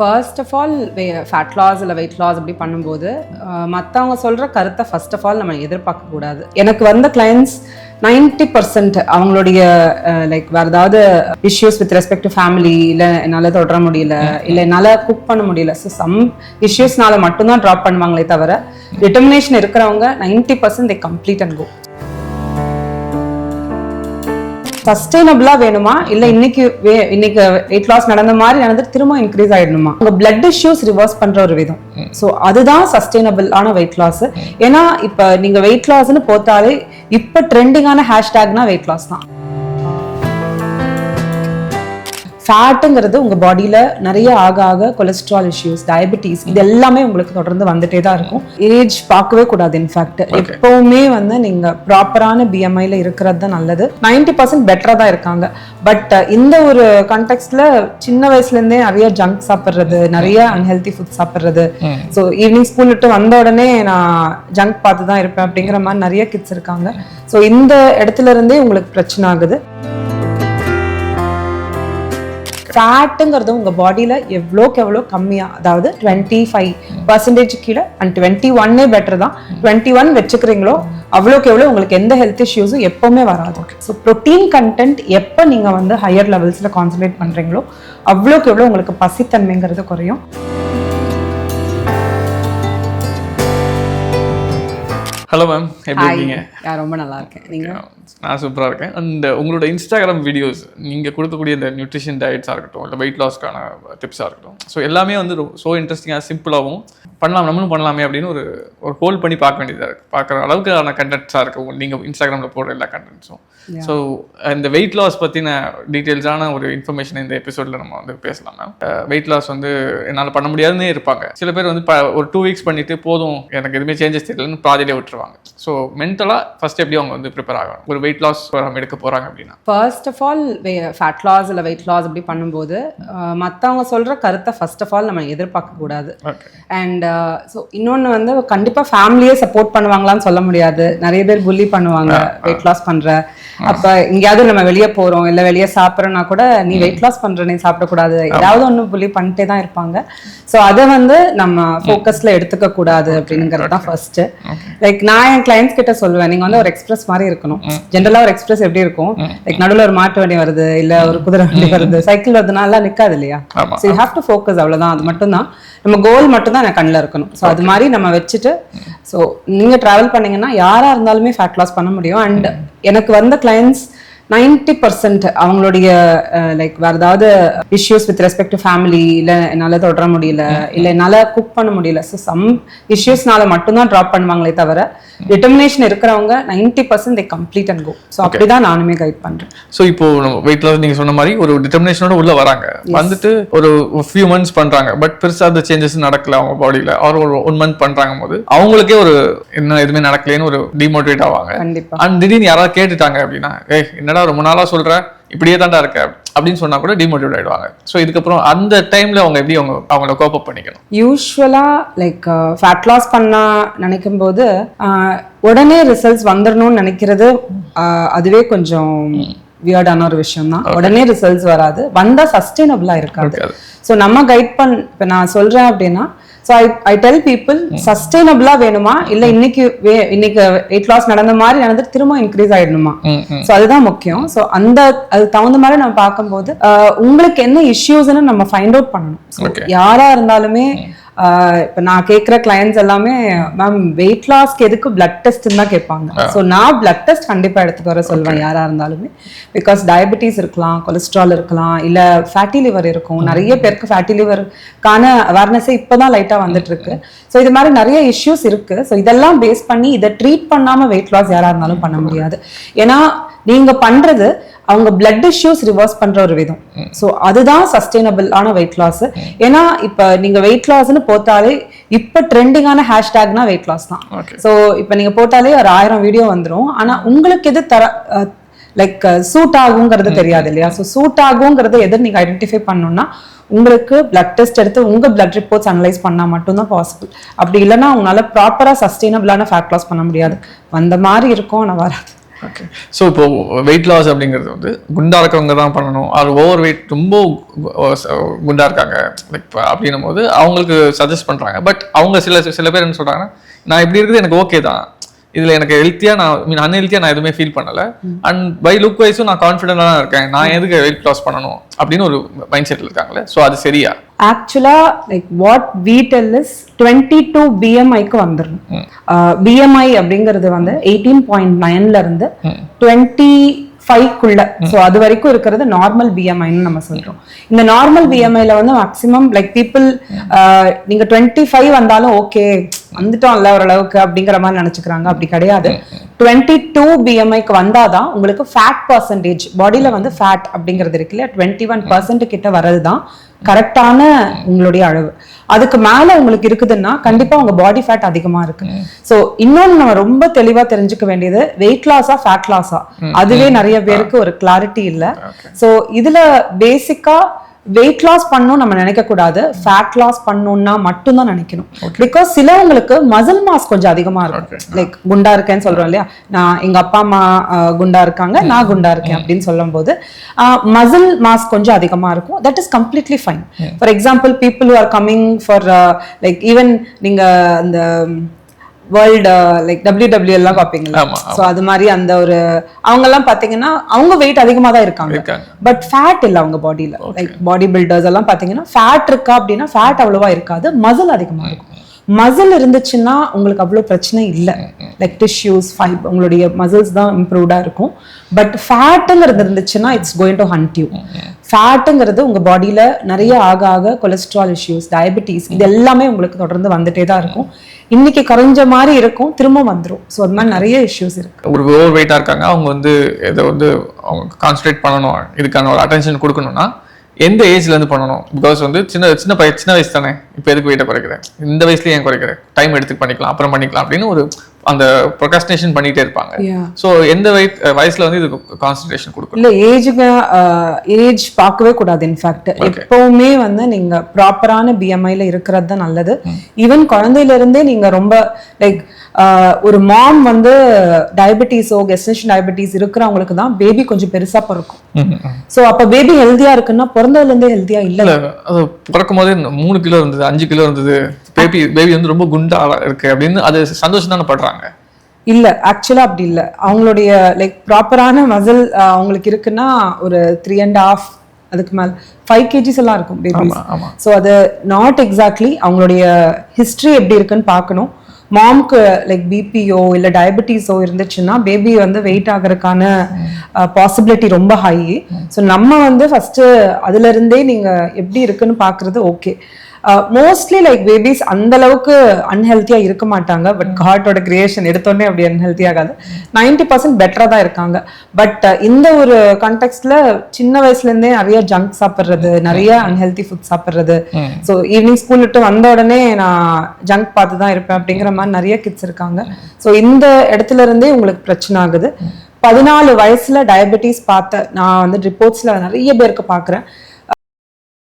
First of all fat loss இல்லை weight loss அப்படி பண்ணும்போது மற்றவங்க சொல்கிற கருத்தை ஃபர்ஸ்ட் ஆஃப் ஆல் நம்ம எதிர்பார்க்கக்கூடாது எனக்கு வந்த கிளைண்ட்ஸ் 90% பர்சன்ட் அவங்களுடைய லைக் வேறு ஏதாவது issues with respect to family இல்லை என்னால் தொடர முடியல இல்லை என்னால் குக் பண்ண முடியல. ஸோ சம் இஷ்யூஸ்னால மட்டும்தான் ட்ராப் பண்ணுவாங்களே தவிர டிட்டர்மினேஷன் இருக்கிறவங்க 90% percent they complete and go சஸ்டைனபிளா வேணுமா? இல்ல இன்னைக்கு இன்னைக்கு வெயிட் லாஸ் நடந்த மாதிரி நடந்துட்டு திரும்ப இன்க்ரீஸ் ஆயிடணுமா? உங்க பிளட் இஷ்யூஸ் ரிவர்ஸ் பண்ற ஒரு விதம். சோ அதுதான் சஸ்டைனபிள் வெயிட் லாஸ் ஏன்னா இப்ப நீங்க வெயிட் லாஸ்னு போட்டாலே இப்ப ட்ரெண்டிங்கான ஹேஷ்டேக்னா வெயிட் லாஸ் தான். ஃபேட்டுங்கிறது உங்க பாடியில நிறைய ஆக ஆக கொலஸ்ட்ரால் இஷ்யூஸ் டயபிட்டிஸ் இது எல்லாமே உங்களுக்கு தொடர்ந்து வந்துட்டே தான் இருக்கும். ஏஜ் பார்க்கவே கூடாது இன்ஃபேக்ட் எப்பவுமே வந்து நீங்க ப்ராப்பரான பிஎம்ஐல இருக்கிறது தான் நல்லது. 90% பர்சன்ட் பெட்டரா தான் இருக்காங்க. பட் இந்த ஒரு கான்டெக்ட்ல சின்ன வயசுல இருந்தே நிறைய ஜங்க் சாப்பிடுறது நிறைய அன்ஹெல்தி ஃபுட் சாப்பிடுறது. ஸோ ஈவினிங் ஸ்கூல் விட்டு வந்த உடனே நான் ஜங்க் பார்த்து தான் இருப்பேன் அப்படிங்கிற மாதிரி நிறைய கிட்ஸ் இருக்காங்க. ஸோ இந்த இடத்துல இருந்தே உங்களுக்கு பிரச்சனை ஆகுது. ஃபேட்டுங்கிறது உங்க பாடியில எவ்வளோக்கு எவ்வளோ கம்மியா அதாவது டுவெண்ட்டி ஃபைவ் பர்சன்டேஜ் கீழே அண்ட் டுவெண்ட்டி ஒன்னே பெட்டர் தான். டுவெண்ட்டி ஒன் வச்சுக்கிறீங்களோ அவ்வளோக்கு எவ்வளோ உங்களுக்கு எந்த ஹெல்த் இஷ்யூஸும் எப்போவுமே வராது. ஸோ ப்ரோட்டீன் கண்டென்ட் எப்போ நீங்க வந்து ஹையர் லெவல்ஸ்ல கான்சன்ட்ரேட் பண்றீங்களோ அவ்வளோக்கு எவ்வளோ உங்களுக்கு பசித்தன்மைங்கிறது குறையும். ஹலோ மேம் எப்படி இருக்கீங்க? நான் ரொம்ப நல்லா இருக்கேன். நீங்க? நான் சூப்பராக இருக்கேன். அந்த உங்களோட இன்ஸ்டாகிராம் வீடியோஸ் நீங்கள் கொடுக்கக்கூடிய இந்த நியூட்ரிஷன் டயட்ஸாக இருக்கட்டும் இல்லை வெயிட் லாஸ்க்கான டிப்ஸாக இருக்கட்டும். ஸோ எல்லாமே வந்து ஸோ இன்ட்ரெஸ்டிங்காக சிம்பிளாகவும் பண்ணலாம் நம்மளும் பண்ணலாமே அப்படின்னு ஒரு ஒரு ஹோல் பண்ணி பார்க்க வேண்டியதாக இருக்குது பார்க்குற அளவுக்கான கண்டென்ட்ஸாக இருக்கும் நீங்கள் இன்ஸ்டாகிராமில் போடுற எல்லா கண்டென்ட்ஸும் ஸோ இந்த வெயிட் லாஸ் பற்றின டீட்டெயில்ஸான ஒரு இன்ஃபர்மேஷன் இந்த எபிசோடில் நம்ம வந்து பேசலாம் மேம் வெயிட் லாஸ் வந்து என்னால் பண்ண முடியாதுன்னே இருப்பாங்க. சில பேர் வந்து ஒரு டூ வீக்ஸ் பண்ணிட்டு போதும் எனக்கு எதுவுமே சேஞ்சஸ் தெரியலன்னு பாதியிலே விட்டுருவாங்க. ஸோ மென்டலாக ஃபர்ஸ்ட் எப்படி அவங்க வந்து ப்ரிப்பேர் ஆகணும்? ஒரு வெயிட் லாஸ் ப்ரோக்ராம் எடுக்க போகிறாங்க அப்படின்னா. First of all fat loss இல்லை வெயிட் லாஸ் அப்படி பண்ணும்போது மற்றவங்க சொல்கிற கருத்தை ஃபர்ஸ்ட் ஆஃப் ஆல் நம்ம எதிர்பார்க்கக்கூடாது அண்ட் ஸோ இன்னொன்று வந்து கண்டிப்பாக ஃபேமிலியே சப்போர்ட் பண்ணுவாங்களான்னு சொல்ல முடியாது. நிறைய பேர் புல்லி பண்ணுவாங்க வெயிட் லாஸ் பண்ணுற அப்போ எங்கேயாவது நம்ம வெளியே போகிறோம் இல்லை வெளியே சாப்பிட்றோன்னா கூட நீ வெயிட் லாஸ் பண்ணுற நீ சாப்பிடக்கூடாது. ஏதாவது ஒன்று புல்லி பண்ணிட்டே தான் இருப்பாங்க. ஸோ அதை வந்து நம்ம ஃபோக்கஸில் எடுத்துக்க கூடாது அப்படிங்கிறது தான் ஃபர்ஸ்ட்டு லைக் நான் என் கிளைண்ட்ஸ் கிட்ட சொல்லுவேன் நீங்கள் வந்து ஒரு எக்ஸ்பிரஸ் மாதிரி இருக்கணும். ஜென்ரலாக ஒரு எக்ஸ்பிரஸ் எப்படி இருக்கும்? லைக் நடுவில் ஒரு மாட்டு வண்டி வருது இல்லை ஒரு குதிரை வண்டி வருது. சைக்கிள் வருதுனால நிற்காது இல்லையா. So you have to focus அவ்வளோதான் அது மட்டும்தான். நம்ம கோல் மட்டும்தான் எனக்கு கண்ணில் இருக்கணும். ஸோ அது மாதிரி நம்ம வச்சுட்டு ஸோ நீங்கள் ட்ராவல் பண்ணீங்கன்னா யாராக இருந்தாலுமே ஃபேட் லாஸ் பண்ண முடியும். அண்ட் எனக்கு வந்த கிளைண்ட்ஸ் 90% பர்சன்ட் அவங்களுடைய லைக் வேறு ஏதாவது issues with respect to family இல்லை என்னால் தொடர முடியல இல்லை என்னால் குக் பண்ண முடியல. ஸோ சம் இஷ்யூஸ்னால மட்டும்தான் ட்ராப் பண்ணுவாங்களே தவிர டிட்டர்மினேஷன் இருக்கிறவங்க 90% percent they complete and go so அப்படி தான் நானுமே கைட் பண்ணுறேன் ஸோ இப்போ வெயிட் லாஸ் நீங்கள் சொன்ன மாதிரி ஒரு டிட்டர்மினேஷனோட உள்ள வராங்க. வந்துட்டு ஒரு ஃபியூ மந்த்ஸ் பண்றாங்க. பட் பெருசா அந்த சேஞ்சஸ் நடக்கல அவங்க பாடியில அவர் ஒரு ஒன் மந்த் பண்றாங்க போது அவங்களுக்கே ஒரு என்ன எதுவுமே நடக்கலைன்னு ஒரு டிமோட்டிவேட் ஆவாங்க. கண்டிப்பா. அண்ட் திடீர்னு யாராவது கேட்டுட்டாங்க அப்படின்னா ஏய் என்னடா ரொம்ப நாளா சொல்ற? இப்படியே தான்டா இருக்க. அப்படின்னு சொன்னா கூட டிமோட்டிவேட் ஆயிடுவாங்க. ஸோ இதுக்கப்புறம் அந்த டைம்ல அவங்க எப்படி அவங்க அவங்கள கோப் அப் பண்ணிக்கணும்? யூஸ்வலாக லைக் ஃபேட் லாஸ் பண்ண நினைக்கும் போது ஆஹ், உடனே ரிசல்ட்ஸ் வந்துடணும்னு நினைக்கிறது ஆஹ், அதுவே கொஞ்சம் வியர்டான ஒரு விஷயம் தான் உடனே ரிசல்ட்ஸ் வராது. வந்தா சஸ்டைனபிளா இருக்காது. இருக்காது. ஸோ நம்ம கைட் பண் இப்போ நான் சொல்றேன் அப்படின்னா so I I tell people சஸ்டைனபிளா வேணுமா? இல்லை இன்னைக்கு இன்னைக்கு வெயிட் லாஸ் நடந்த மாதிரி நடந்துட்டு திரும்ப இன்க்ரீஸ் ஆயிடணுமா? ம், ம். ஸோ அதுதான் முக்கியம். ஸோ அந்த அது தகுந்த மாதிரி நம்ம பார்க்கும்போது உங்களுக்கு என்ன இஷ்யூஸ்னு நம்ம ஃபைண்ட் அவுட் பண்ணணும். யாரா இருந்தாலுமே ஆஹ், இப்ப நான் கேட்குற கிளையன்ஸ் எல்லாமே மேம் வெயிட் லாஸ்க்கு எதுக்கு பிளட் டெஸ்ட் தான் கேட்பாங்க. ஸோ நான் பிளட் டெஸ்ட் கண்டிப்பா எடுத்துட்டு வர சொல்வேன் யாரா இருந்தாலுமே. பிகாஸ் டயபிட்டிஸ் இருக்கலாம் கொலஸ்ட்ரால் இருக்கலாம் இல்ல ஃபேட்டி லிவர் இருக்கும். நிறைய பேருக்கு ஃபேட்டி லிவருக்கான அவேர்னஸே இப்போதான் லைட்டா வந்துட்டு இருக்கு ஸோ இது மாதிரி நிறைய இஷ்யூஸ் இருக்கு. ஸோ இதெல்லாம் பேஸ் பண்ணி இதை ட்ரீட் பண்ணாம வெயிட் லாஸ் யாரா இருந்தாலும் பண்ண முடியாது. ஏன்னா நீங்க பண்றது அவங்க பிளட் இஷ்யூஸ் ரிவர்ஸ் பண்ற ஒரு விதம். ஸோ அதுதான் சஸ்டைனபிள் ஆன வெயிட் லாஸ் ஏன்னா இப்ப நீங்க வெயிட் லாஸ்னு போட்டாலே இப்ப ட்ரெண்டிங்கான ஹேஷ்டேக்னா வெயிட் லாஸ் தான். ஸோ இப்போ நீங்க போட்டாலே ஒரு ஆயிரம் வீடியோ வந்துரும். ஆனா உங்களுக்கு எது தர லைக் சூட் ஆகுங்கிறது தெரியாது இல்லையா? ஸோ சூட் ஆகுங்கிறத எது நீங்க ஐடென்டிஃபை பண்ணணும்னா உங்களுக்கு பிளட் டெஸ்ட் எடுத்து உங்க பிளட் ரிப்போர்ட்ஸ் அனலைஸ் பண்ணா மட்டும்தான் பாசிபிள் அப்படி இல்லைன்னா உங்களால ப்ராப்பரா சஸ்டைனபிளான ஃபேட் லாஸ் பண்ண முடியாது. வந்த மாதிரி இருக்கும் ஆனா வராது. ஓகே ஸோ இப்போ வெயிட் லாஸ் அப்படிங்கிறது வந்து குண்டா இருக்கவங்க தான் பண்ணணும். அது ஓவர் வெயிட் ரொம்ப குண்டா இருக்காங்க. லைக் அப்படின்னும் போது அவங்களுக்கு சஜஸ்ட் பண்றாங்க. பட் அவங்க சில சில பேர் என்ன சொல்றாங்கன்னா நான் இப்படி இருக்குது எனக்கு ஓகே தான். இதுல எனக்கு ஹெல்த்தியா நான் மீன் அன்ஹெல்த்தியா நான் எதுவுமே ஃபீல் பண்ணல. அண்ட் பை லுக் வைஸும் நான் கான்ஃபிடென்டா தான் இருக்கேன். நான் எதுக்கு வெயிட் லாஸ் பண்ணணும்? அப்படின்னு ஒரு மைண்ட் செட்ல இருக்காங்களே ஸோ அது சரியா? ஆக்சுவலா like what we tell is twenty two பிஎம்ஐக்கு வந்துடணும். பிஎம்ஐ அப்படிங்கிறது வந்து எயிட்டீன் பாயிண்ட் நைன்ல இருந்து டுவெண்ட்டி ஃபைவ்க்குள்ள ஸோ அது வரைக்கும் இருக்கிறது நார்மல் பிஎம்ஐன்னு நம்ம சொல்றோம். இந்த நார்மல் பிஎம்ஐல வந்து மேக்ஸிமம் லைக் பீப்புள் நீங்க டுவெண்ட்டி ஃபைவ் வந்தாலும் ஓகே வந்துட்டோம்ல ஓரளவுக்கு அப்படிங்கிற மாதிரி நினைச்சுக்கிறாங்க. அப்படி கிடையாது. டுவெண்ட்டி டூ பிஎம்ஐக்கு வந்தாதான் உங்களுக்கு ஃபேட் பர்சன்டேஜ் பாடியில வந்து ஃபேட் அப்படிங்கிறது இருக்கு இல்லையா? டுவெண்ட்டி ஒன் பர்சன்ட் கிட்ட வர்றது தான் கரெக்டான உங்களுடைய அளவு. அதுக்கு மேல உங்களுக்கு இருக்குதுன்னா கண்டிப்பா உங்க பாடி ஃபேட் அதிகமா இருக்கு. சோ இன்னொன்னு நம்ம ரொம்ப தெளிவா தெரிஞ்சுக்க வேண்டியது வெயிட் லாஸா ஃபேட் லாஸா அதுவே நிறைய பேருக்கு ஒரு கிளாரிட்டி இல்ல. சோ இதுல பேசிக்கா வெயிட் லாஸ் பண்ணணும் நம்ம நினைக்க கூடாது. ஃபேட் லாஸ் பண்ணணும்னா மட்டும்தான் நினைக்கணும். பிகாஸ் சிலவங்களுக்கு மசில் மாஸ் கொஞ்சம் அதிகமா இருக்கும். லைக் குண்டா இருக்கேன்னு சொல்றோம் இல்லையா? நான் எங்க அப்பா அம்மா குண்டா இருக்காங்க. நான் குண்டா இருக்கேன் அப்படின்னு சொல்லும் போது மசில் மாஸ் கொஞ்சம் அதிகமா இருக்கும். That is completely fine for example people are coming for like even நீங்க அந்த வேர்ல்டு லைக் டபிள்யூ டபிள்யூ எல்லாம் பார்ப்பீங்களா ஸோ அது மாதிரி அந்த ஒரு அவங்க எல்லாம் பாத்தீங்கன்னா அவங்க வெயிட் அதிகமா தான் இருக்காங்க. பட் ஃபேட் இல்ல அவங்க பாடியில லைக் பாடி பில்டர்ஸ் எல்லாம் பாத்தீங்கன்னா ஃபேட் இருக்கா அப்படின்னா ஃபேட் அவ்வளவா இருக்காது மசில் அதிகமா இருக்கும். மசில் இருந்துச்சுன்னா உங்களுக்கு அவ்வளோ பிரச்சனை இல்லை. லைக் டிஷ்யூஸ் ஃபைப் உங்களுடைய மசில்ஸ் தான் இம்ப்ரூவ்டாக இருக்கும். பட் ஃபேட்டுங்கிறது இருந்துச்சுன்னா it's going to hunt you ஃபேட்டுங்கிறது உங்கள் பாடியில் நிறைய ஆக ஆக கொலஸ்ட்ரால் இஷ்யூஸ் டயபிட்டிஸ் இது எல்லாமே உங்களுக்கு தொடர்ந்து வந்துட்டே தான் இருக்கும். இன்னைக்கு குறைஞ்ச மாதிரி இருக்கும் திரும்ப வந்துடும் ஸோ அது மாதிரி நிறைய இஷ்யூஸ் இருக்கு. ஒரு ஓவர் வெயிட்டாக இருக்காங்க அவங்க வந்து இதை வந்து அவங்க கான்சன்ட்ரேட் பண்ணணும் இதுக்கான ஒரு அட்டென்ஷன் கொடுக்கணும்னா எந்த ஏஜ்ல இருந்து பண்ணணும்? பிகாஸ் வந்து சின்ன சின்ன சின்ன வயசு தானே. இப்போ எதுக்கு வெயிட்டை குறைக்கிறேன் இந்த வயசுலயே ஏன் குறைக்கிறேன் டைம் எடுத்து பண்ணிக்கலாம் அப்புறம் பண்ணிக்கலாம் அப்படின்னு ஒரு அந்த ப்ரொகாஸ்டினேஷன் பண்ணிட்டே இருப்பாங்க. ஸோ எந்த வயசு வயசுல வந்து இதுக்கு கான்சன்ட்ரேஷன் கொடுக்கணும்? இல்ல ஏஜுக்கு ஏஜ் பார்க்கவே கூடாது இன்ஃபேக்ட் எப்பவுமே வந்து நீங்க ப்ராப்பரான பிஎம்ஐல இருக்கிறது தான் நல்லது. ஈவன் குழந்தையில இருந்தே நீங்க ரொம்ப லைக் ஒரு மாம் வந்து டயபெட்டிஸோ கெஸ்டேஷன் டயபெட்டிஸ் இருக்கிறவங்களுக்கு தான் பேபி கொஞ்சம் பெருசா பிறக்கும். சோ அப்ப பேபி ஹெல்தியா இருக்குன்னா பிறந்ததுல இருந்தே ஹெல்தியா இல்ல. அது பிறக்கும் போதே மூணு கிலோ இருந்தது அஞ்சு கிலோ இருந்தது. பேபி பேபி வந்து ரொம்ப குண்டா இருக்கு அப்படின்னு அது சந்தோஷம் தானே படுறாங்க? இல்ல ஆக்சுவலா அப்படி இல்ல. அவங்களுடைய லைக் ப்ராப்பரான மசில் அவங்களுக்கு இருக்குன்னா ஒரு த்ரீ அண்ட் ஹாஃப் அதுக்கு மேல ஃபைவ் கேஜிஸ் எல்லாம் இருக்கும் பேபிஸ் ஆமா ஸோ அது நாட் எக்ஸாக்ட்லி அவங்களுடைய ஹிஸ்ட்ரி எப்படி இருக்குன்னு பார்க்கணும். மாம்க்கு லைக் பிபியோ இல்லை டயபெட்டிஸோ இருந்துச்சுன்னா பேபி வந்து வெயிட் ஆகிறதுக்கான பாசிபிலிட்டி ரொம்ப ஹை ஸோ நம்ம வந்து ஃபர்ஸ்ட் அதுல இருந்தே நீங்க எப்படி இருக்குன்னு பார்க்கிறது ஓகே மோஸ்ட்லி லைக் பேபிஸ் அந்த அளவுக்கு அன்ஹெல்த்தியா இருக்க மாட்டாங்க. பட் காட்டோட கிரியேஷன் எடுத்தோடனே அப்படி அன்ஹெல்த்தி ஆகாது நைன்டி பர்சன்ட் பெட்டரா தான் இருக்காங்க. பட் இந்த ஒரு கான்டெக்ட்ல சின்ன வயசுல இருந்தே நிறைய ஜங்க் சாப்பிடுறது நிறைய அன்ஹெல்த்தி ஃபுட் சாப்பிடுறது. ஸோ ஈவினிங் ஸ்கூல் விட்டு வந்த உடனே நான் ஜங்க் பார்த்து தான் இருப்பேன் அப்படிங்கிற மாதிரி நிறைய கிட்ஸ் இருக்காங்க. ஸோ இந்த இடத்துல இருந்தே உங்களுக்கு பிரச்சனை ஆகுது. பதினாலு வயசுல டயபெட்டிஸ் பார்த்த நான் வந்து ரிப்போர்ட்ஸ்ல நிறைய பேருக்கு பார்க்குறேன்.